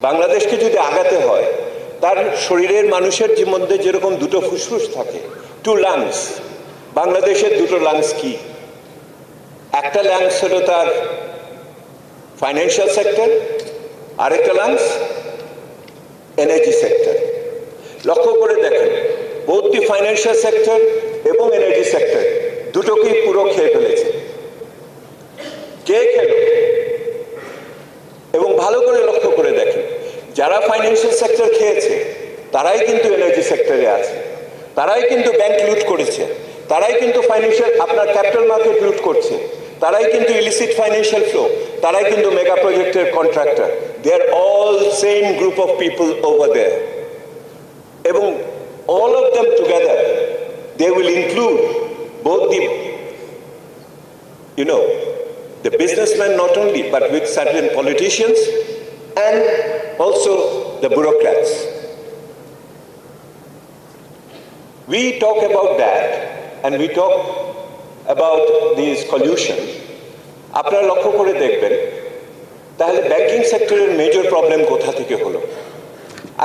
বাংলাদেশকে যদি আগাতে হয়, তার শরীরের মানুষের মধ্যে যেরকম দুটো ফুসফুস থাকে টু লাংস বাংলাদেশের দুটো লাংস কি? একটা লাংস হলো তার ফাইন্যান্সিয়াল সেক্টর আরেকটা লাংস এনার্জি সেক্টর লক্ষ্য করে দেখেন দি ফাইন্যান্সিয়াল সেক্টর এবং এনার্জি সেক্টর দুটোকেই পুরো খেয়ে ফেলেছে। কে খেলো এবং ভালো করে লক্ষ্য করে দেখেন যারা ফাইন্যান্সিয়াল সেক্টর খেয়েছে, তারাই কিন্তু এনার্জি সেক্টরে আছে। তারাই কিন্তু ব্যাংক লুট করেছে। তারাই কিন্তু ফাইন্যান্সিয়াল আপনার ক্যাপিটাল মার্কেট লুট করছে। তারাই কিন্তু ইলিসিট ফাইন্যান্সিয়াল ফ্লো তারাই কিন্তু মেগা প্রজেক্টের contractor they are all same group of people over there এবং all of them together, they will include both the, you know, the businessmen not only, but with certain politicians and also, the bureaucrats. We talk about that, and we talk about this collusion. আপনারা লক্ষ্য করে দেখবেন, তাহলে banking সেক্টরের major problem কোথা থেকে হলো?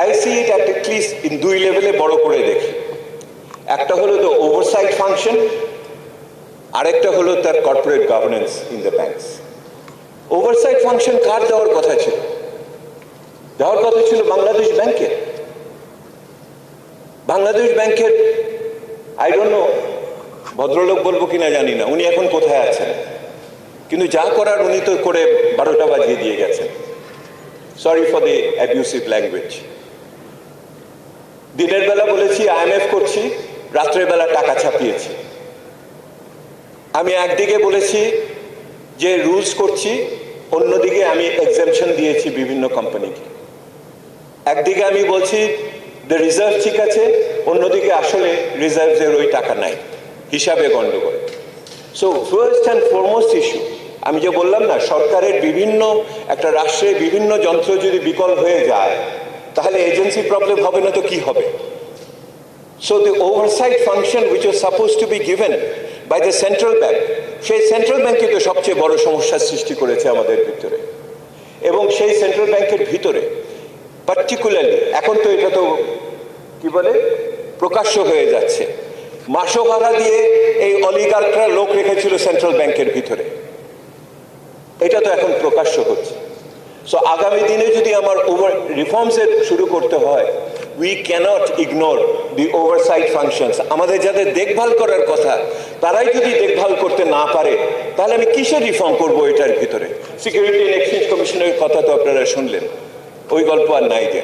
I see it at least in দুই লেভেলে বড় করে দেখি। একটা হলো দ্য ওভারসাইট ফাংশন আরেকটা হলো তার corporate governance in the banks oversight function কার দেওয়ার কথা ছিল? দেওয়ার কথা ছিল বাংলাদেশ ব্যাংকের। বাংলাদেশ ব্যাংকের আই ডোন্ট নো ভদ্রলোক বলব কিনা জানি না, উনি এখন কোথায় আছেন? কিন্তু যা করার উনি তো করে বারোটা বাজিয়ে দিয়ে গেছেন। Sorry for the abusive language দিনের বেলা বলেছি আইএমএফ করছি, রাত্রের বেলা টাকা ছাপিয়েছি। আমি একদিকে বলেছি যে রুলস করছি অন্যদিকে আমি এক্সামশন দিয়েছি বিভিন্ন কোম্পানিকে একদিকে আমি বলছি রিজার্ভ ঠিক আছে। অন্যদিকে, আসলে রিজার্ভের ওই টাকা নাই। হিসাবে গন্ডগোল so first and foremost issue আমি যে বললাম না, সরকারের বিভিন্ন, একটা রাষ্ট্রের বিভিন্ন যন্ত্র যদি বিকল হয়ে যায়, তাহলে এজেন্সি প্রবলেম হবে না তো কি হবে? So the oversight function which was suppose to be given by the central bank সেই সেন্ট্রাল ব্যাংকই তো সবচেয়ে বড় সমস্যার সৃষ্টি করেছে আমাদের ভিতরে। এবং সেই সেন্ট্রাল ব্যাংকের ভিতরে পার্টিকুলারলি এখন তো এটা তো কি বলে? প্রকাশ্য হয়ে যাচ্ছে। মাসো ভাড়া দিয়ে এই অলিগার্করা লোক রেখেছিল সেন্ট্রাল ব্যাংকের ভিতরে। এটা তো এখন প্রকাশ্য হচ্ছে। সো আগামী দিনে যদি আমার ওভার রিফর্মসের শুরু করতে হয় we can't ignore the oversight functions আমাদের যাদের দেখভাল করার কথা, তারাই যদি দেখভাল করতে না পারে, তাহলে আমি কিসে রিফর্ম করব এটার ভিতরে? সিকিউরিটি অ্যান্ড এক্সচেঞ্জ কমিশনের কথা তো আপনারা শুনলেন। ওই গল্প আর নাই যে।